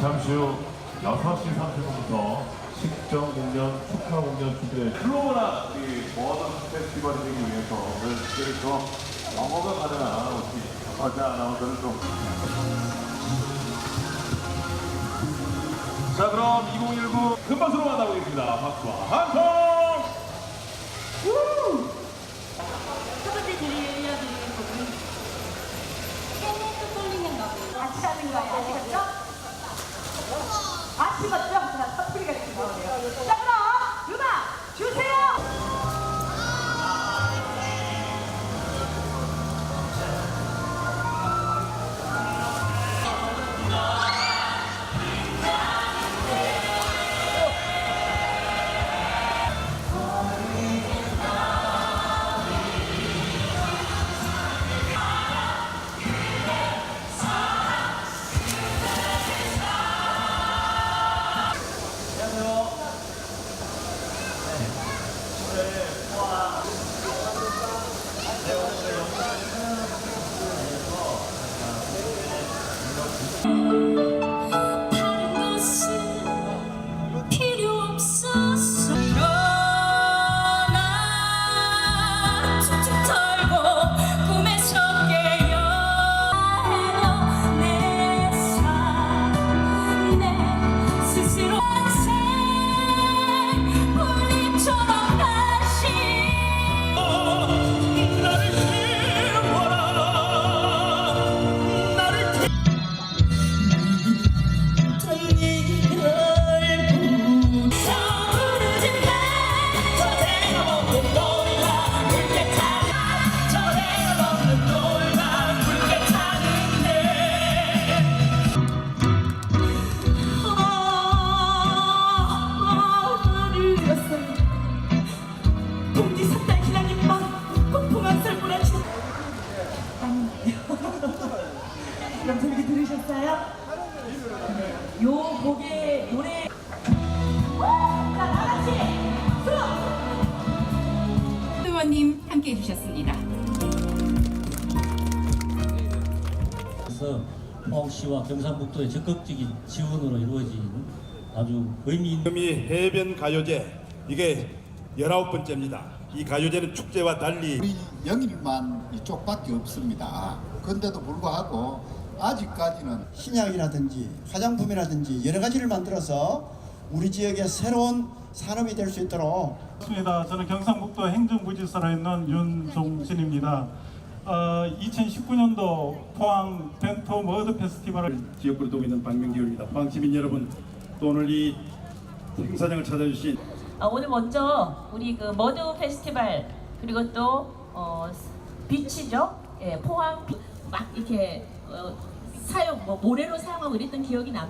잠시 후 6시 30분부터 식정 공연, 축하 공연 준비돼 글로벌한 이 모던 페스티벌이 되기 위해서 오늘 특별히 또 영어가 가능한 우리 박자 아나운서를 좀 자 그럼 2019 금방으로 만나보겠습니다. 박수와 한통! 첫 번째 들려드릴 곡은 깨내서 떨리는 거 같이 하는 거예요 아시겠죠? 아시겠죠? 다 그럼 재밌게 들으셨어요? 요 곡의 노래 자 다같이 수업 의원님 함께 해주셨습니다. 그래서 포항시와 경상북도의 적극적인 지원으로 이루어진 아주 의미 있는 해변 가요제 이게 열아홉 번째입니다. 이 가요제는 축제와 달리 우리 영일만 이쪽밖에 없습니다. 그런데도 불구하고 아직까지는 신약이라든지 화장품이라든지 여러 가지를 만들어서 우리 지역의 새로운 산업이 될 수 있도록 반갑습니다. 저는 경상북도 행정부지사로 있는 윤종신입니다. 어, 2019년도 포항 벤토 머드 페스티벌을 지역구로 두고 있는 박명기입니다. 포항 시민 여러분, 또 오늘 이 행사장을 찾아주신 어, 오늘 먼저 우리 그 머드 페스티벌 그리고 또 어, 비치죠. 예, 포항 비, 막 이렇게 어, 사용 뭐 모래로 사용하고 이랬던 기억이 납니다.